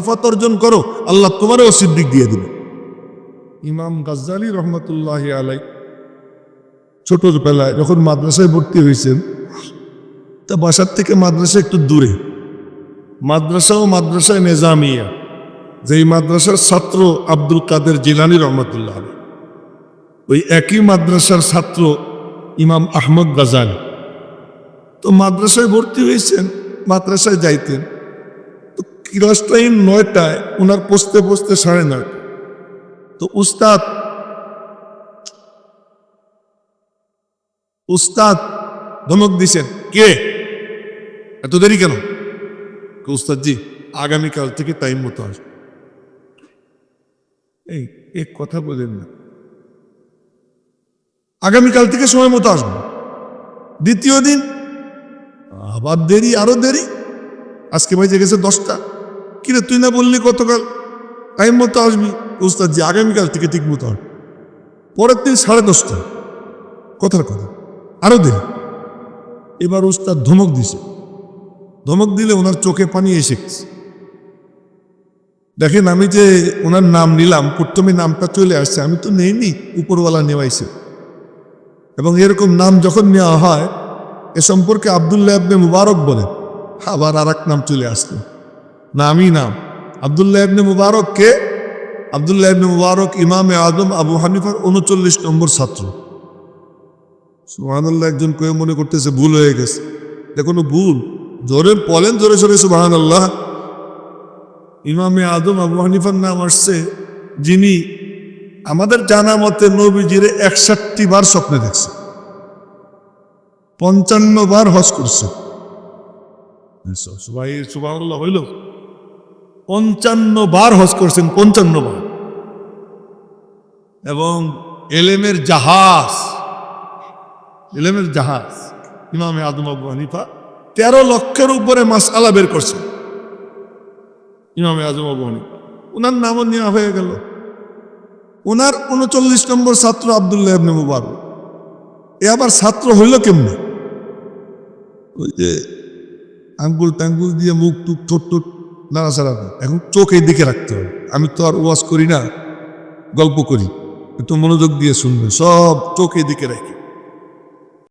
ইফত অর্জন করো, আল্লাহ তোমারও সিদ্দিক দিয়ে দিবে। ইমাম গাজ্জালি রহমতুল্লাহ আলাই ছোটবেলায় যখন মাদ্রাসায় ভর্তি হয়েছেন, তা বাসার থেকে মাদ্রাসা একটু দূরে। মাদ্রাসা ও মাদ্রাসায় নেজামিয়া, যেই মাদ্রাসার ছাত্র আব্দুল কাদের জিলানি রহমতুল্লাহ আলাই ওই একই মাদ্রাসার ছাত্র ইমাম আহমদ গাজালি তো মাদ্রাসায় ভর্তি হয়েছেন, মাদ্রাসায় যাইতেন। ক্লাস টাইম নয়টায় ওনার পৌঁছতে পৌঁছতে সাড়ে নয় তো উস্তাদ উস্তাদ ধমক দিছেন, কে? এত দেরি কেন? কে উস্তাদ জি, আগামীকাল থেকে টাইম মতো আসবে। এই এক কথা বলেন না। আগামীকাল থেকে সময় মতো আসব। দ্বিতীয় দিন, আবার দেরি, আরও দেরি। আজকে বাজে গেছে দশটা। কিরে, তুই না বললি গতকাল? টাইম মতো আসবি। উস্তাদ জি, আগামীকাল থেকে ঠিক মতো আসবে। পরের দিন সাড়ে দশটা। কথার কথা। আরও দেরি। এবার উস্তাদ ধমক দিছে। ধমক দিলে ওনার চোখে পানি এসে গেছে। দেখেন আমি যে ওনার নাম নিলাম, প্রথমে নামটা চলে আসছে, আমি তো নেইনি, উপরওয়ালা নেওয়াইছে। এবং এরকম নাম যখন নেওয়া হয়, এ সম্পর্কে আবদুল্লাহ আবনে মুবারক বলেন। আবার আর নাম চলে আসলো। নামই নাম আবদুল্লাহ ইবনে মুবারক কে আবদুল্লাহ ইবনে মুবারক ইমামে আদম আবু হানিফার উনচল্লিশ নম্বর ছাত্র। সুবহানাল্লাহ, একজন কেউ মনে করতেছে ভুল হয়ে গেছে। দেখুন ভুল। জোরে বলেন জোরে জোরে সুবাহান আল্লাহ ইমামে আদম আবু হানিফার নাম আসছে যিনি আমাদের জানা মতে নবীজিরে একষট্টি বার স্বপ্নে দেখছে। পঞ্চান্ন বার হজ করছে। সবাই সুবাহ হইল। পঞ্চান্ন বার হজ করছেন, পঞ্চান্ন বার। এবং এলেমের জাহাজ এলেমের জাহাজ, ইমামে আদম আবু হানিফা তেরো লক্ষের উপরে মাসালা বের করছে ইমামে আজম আবু হানিফা ওনার নামও নেওয়া হয়ে গেল। ওনার উনচল্লিশ নম্বর ছাত্র আবদুল্লাহ ইবনে মুবারক। এ আবার ছাত্র হইল কেমনে? ওই যে আঙ্গুল টাঙ্গুল দিয়ে মুখ টুক ঠোঁট ঠোঁট নাড়াচাড়া। এখন চোখ দিকে রাখতে হবে আমি তো আর ওয়াজ করি না, গল্প করি একটু মনোযোগ দিয়ে শুনবে সব চোখ দিকে রাখি